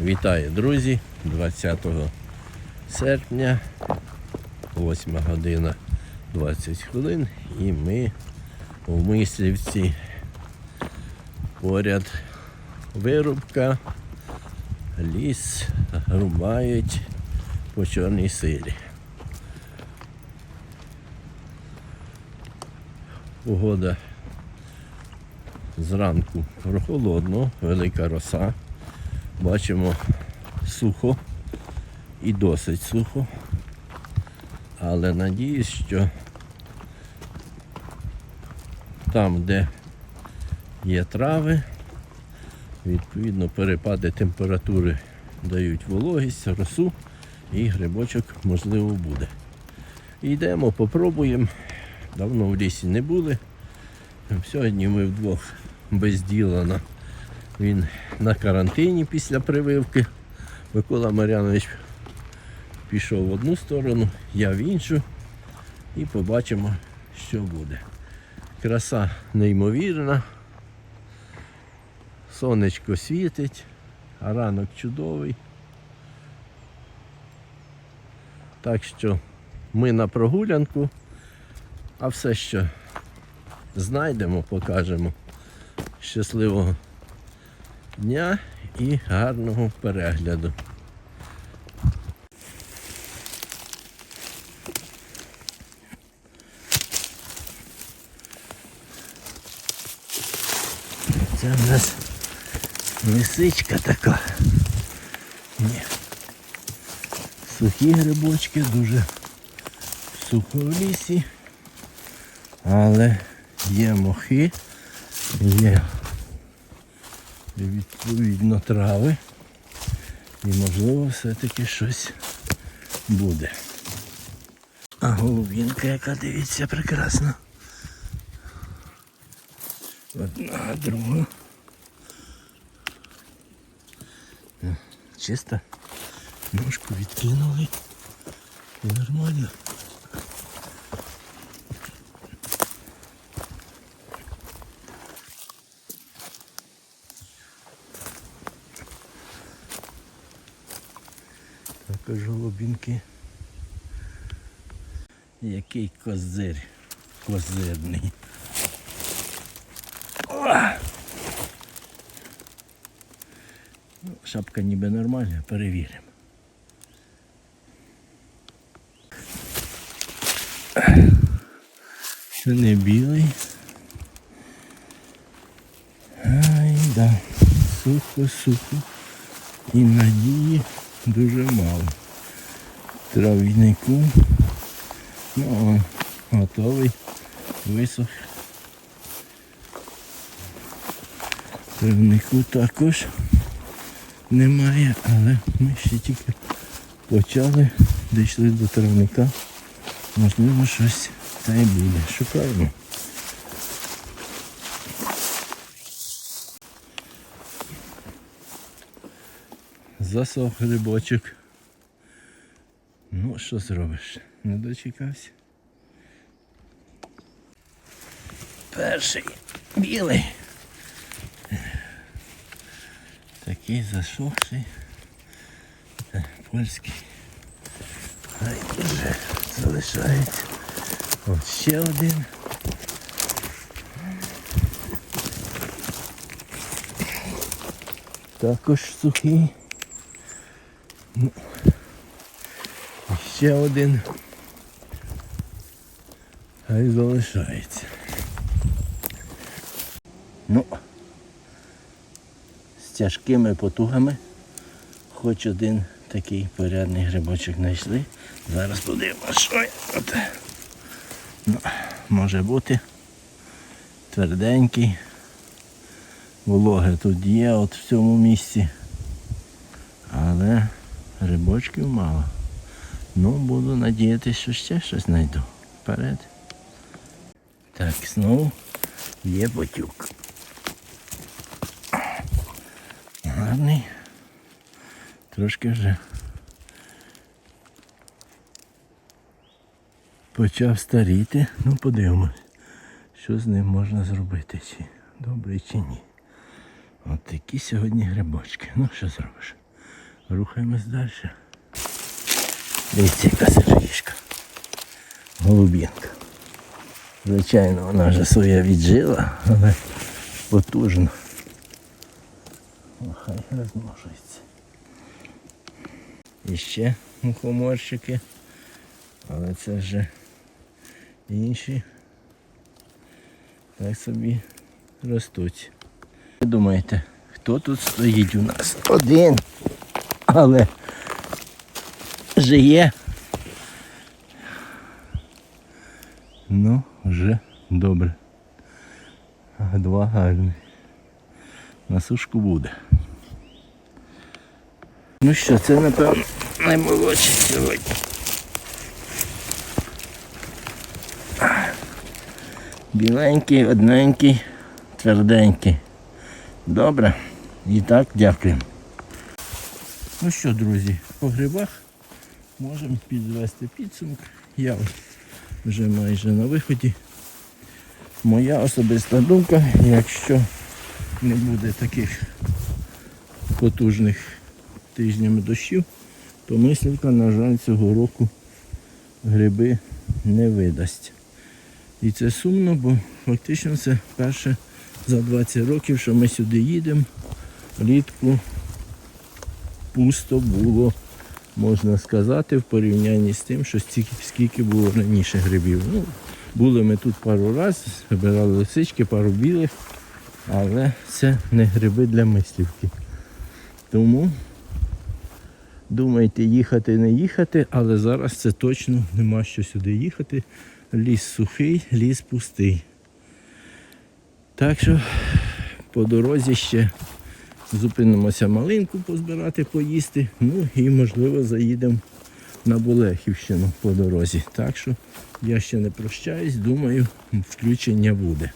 Вітаю, друзі! 20 серпня, 8 година 20 хвилин, і ми в Мислівці поряд вирубка, ліс рубають по чорній силі. Погода зранку прохолодно, велика роса. Бачимо сухо і досить сухо. Але надіюсь, що там, де є трави, відповідно перепади температури дають вологість, росу і грибочок можливо буде. Йдемо, попробуємо. Давно в лісі не були. Сьогодні ми вдвох без діла на він на карантині після прививки. Микола Марянович пішов в одну сторону, я в іншу. І побачимо, що буде. Краса неймовірна. Сонечко світить, а ранок чудовий. Так що ми на прогулянку, а все, що знайдемо, покажемо. Щасливого дня і гарного перегляду. Це в нас лисичка така. Ні. Сухі грибочки, дуже сухо в лісі, але є мохи, є відповідно трави. І можливо все-таки щось буде. А голубінка, яка дивіться прекрасно. Одна, друга. Е, Чисто. Ножку відкинули. І нормально. Також голубінки. Який козир козирний. Ну, Шапка ніби нормальна, перевіримо. Це не білий. Ай, да. Сухо, сухо. І надії дуже мало. Травійнику. Ну, о, готовий. Висох. Травнику також немає, але ми ще тільки почали, дійшли до травника. Можливо, щось та й буде. Шукаємо. Засох грибочок. Ну, що зробиш? Не дочекався. Перший білий. Такий засохший. Е, Польський. Хай вже залишається. От ще один. Також сухий. Ну, ще один. Хай залишається. Ну, з тяжкими потугами хоч один такий порядний грибочок знайшли. Зараз подивимося, що тут. Ну, може бути тверденький. Вологи тут є от в цьому місці. Але грибочків мало. Ну, буду надіятися, що ще щось знайду. Вперед. Так, знову є потюк. Гарний. Трошки вже почав старіти. Ну, подивимось, що з ним можна зробити, чи добре чи ні. От такі сьогодні грибочки. Ну що зробиш? Рухаємось далі. Дивіться, яка сироїшка. Голубінка. Звичайно, вона вже своє віджила, але потужно. Хай розмножується. І ще мухоморщики. Але це вже інші. Так собі ростуть. Ви думаєте, хто тут стоїть у нас? Один. Але жиє. Ну, вже добре. Два гарні. На сушку буде. Ну що, це напевно наймолодший сьогодні. Біленький, одненький, тверденький. Добре. І так, дякую. Ну що, друзі, по грибах можемо підвести підсумок. Я вже майже на виході. Моя особиста думка, якщо не буде таких потужних тижнями дощів, то мислівка, на жаль, цього року гриби не видасть. І це сумно, бо фактично це перше за 20 років, що ми сюди їдемо. Влітку пусто було, можна сказати, в порівнянні з тим, що стільки, скільки було раніше грибів. Ну, були ми тут пару разів, збирали лисички, пару білих, але це не гриби для мислівки. Тому думайте, їхати, не їхати, але зараз це точно нема що сюди їхати. Ліс сухий, ліс пустий. Так що по дорозі ще зупинимося малинку позбирати, поїсти. Ну і можливо заїдемо на Болехівщину по дорозі. Так що я ще не прощаюсь, думаю, включення буде.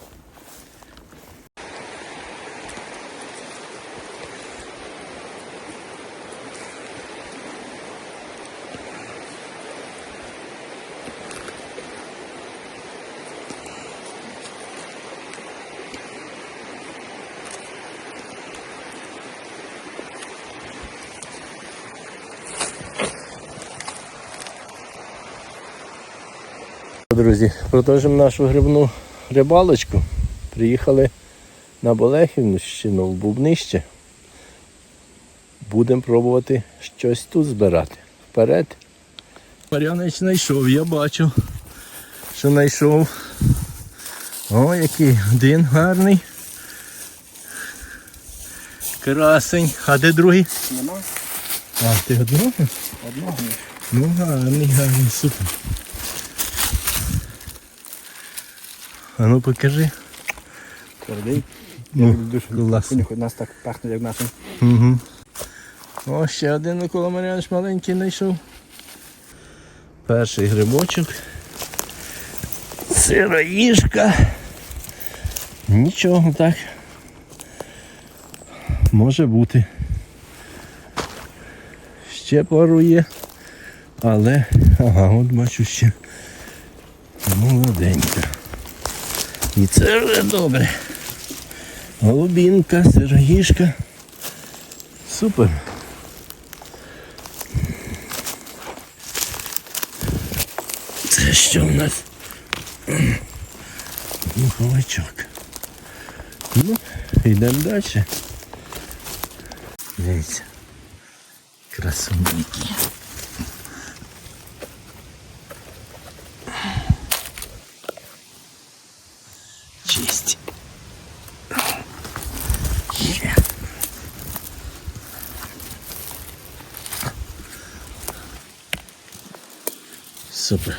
Друзі, продовжимо нашу грибну рибалочку. Приїхали на Болехівщину в Бубнище. Будемо пробувати щось тут збирати. Вперед. Мар'янич знайшов, я бачу, що знайшов. О, який один гарний. Красень. А де другий? Нема А, ти одного? одного. Ну гарний, гарний, супер. А ну покажи. Твердий. Ну, Я люблю, що класно. нас так пахне, як нашим. Угу. О, ще один Микола Мар'янович маленький знайшов. Перший грибочок. Сироїжка. Нічого так. Може бути. Ще пару є. Але, ага, от бачу ще молоденька. І це вже добре. Голубінка, сироїжка. Супер. Це що в нас? Муховичок. Ну, йдемо далі. Дивіться. Красунники. Честь. Є. Супер.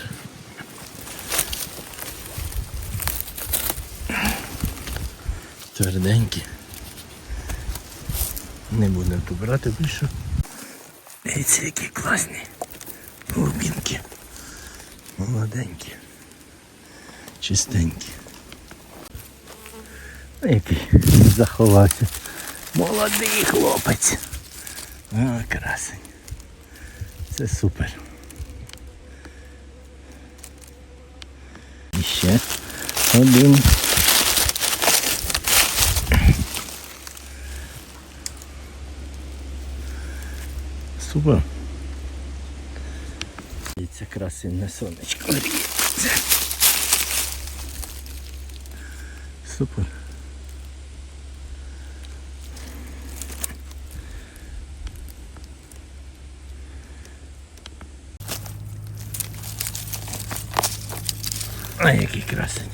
Тверденькі. Не будемо тут брати більше. Дивіться, які класні глубинки. Молоденькі. Чистенькі. А який заховався. Молодий хлопець. О, красень. Це супер. І ще один. Супер. Це красивне сонечко. Супер. А який красень.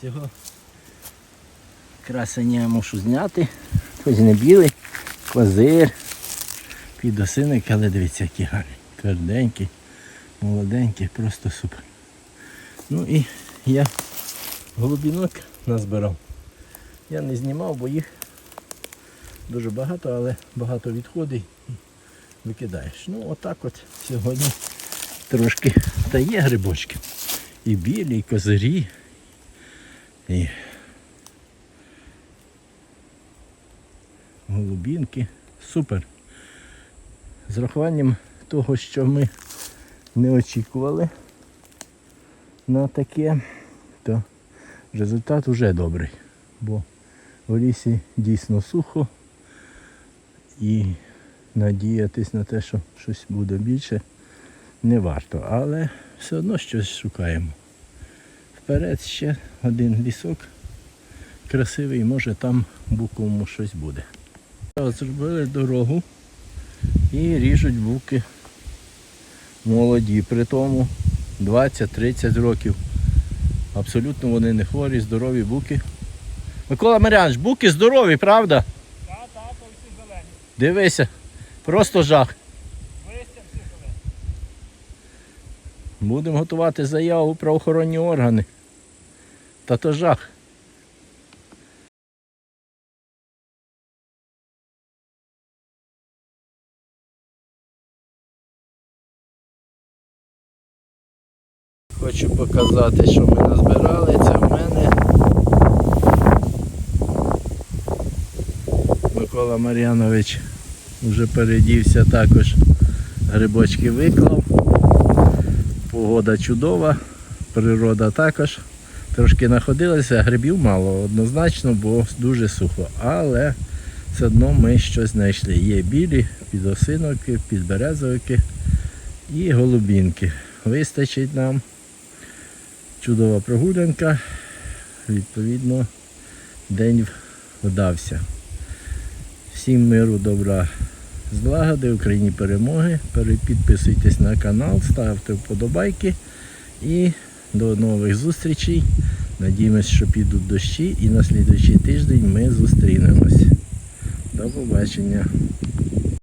Цього красення я мушу зняти. Хоч не білий, козир, підосиник, але дивіться, який гарний. Тверденький, молоденький, просто супер. Ну і я голубінок назбирав. Я не знімав, бо їх дуже багато, але багато відходить і викидаєш. Ну отак от сьогодні трошки та є грибочки. І білі, і козирі. І голубінки. Супер. З рахуванням того, що ми не очікували на таке, то результат вже добрий. Бо в лісі дійсно сухо і надіятись на те, що щось буде більше, не варто. Але все одно щось шукаємо. Вперед ще один лісок красивий, може там буковому щось буде. Зробили дорогу і ріжуть буки молоді. При тому 20-30 років. Абсолютно вони не хворі, здорові буки. Микола Марянович, буки здорові, правда? Так, так, всі зелені. Дивися, просто жах. Будемо готувати заяву в правоохоронні органи. Та то жах. Хочу показати, що ми назбирали. Це в мене. Микола Мар'янович вже передівся також. Грибочки виклав. Погода чудова, природа також. Трошки находилися, грибів мало однозначно, бо дуже сухо. Але все одно ми щось знайшли. Є білі, підосиновки, підберезовики і голубінки. Вистачить нам. Чудова прогулянка. Відповідно, день вдався. Всім миру, добра, злагоди, Україні перемоги. Пере- Підписуйтесь на канал, ставте вподобайки і до нових зустрічей. Надіємось, що підуть дощі і на слідуючий тиждень ми зустрінемось. До побачення.